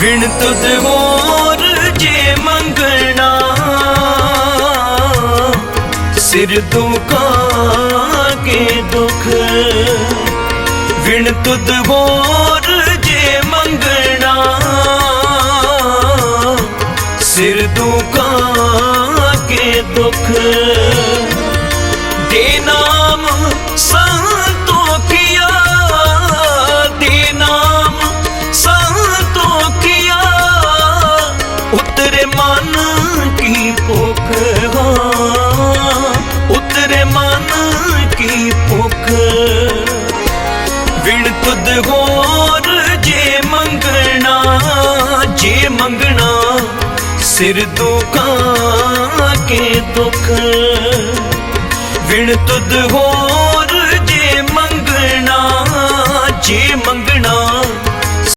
ਵਿਣ ਤੁਧ ਹੋਰ ਜੇ ਮੰਗਣਾ। ਸਿਰ ਦੁਖਾਂ ਕੇ ਦੁਖ। ਵਿਣ ਤੁਧ ਹੋਰ ਜੇ ਮੰਗਣਾ। ਸਿਰ ਦੁਖਾਂ ਕੇ ਦੁਖ। ਦੇ ਨਾਮ ਮਨ ਕੀ ਭੁਖ ਹਾਂ? ਉਤਰੇ ਮਨ ਕੀ ਭੁੱਖ? ਵਿਣ ਤੁਧ ਹੋਰ ਜੇ ਮੰਗਣਾ ਜੇ ਮੰਗਣਾ ਸਿਰ ਦੁਖਾਂ ਕੇ ਦੁੱਖ। ਵਿਣ ਤੁਧ ਹੋਰ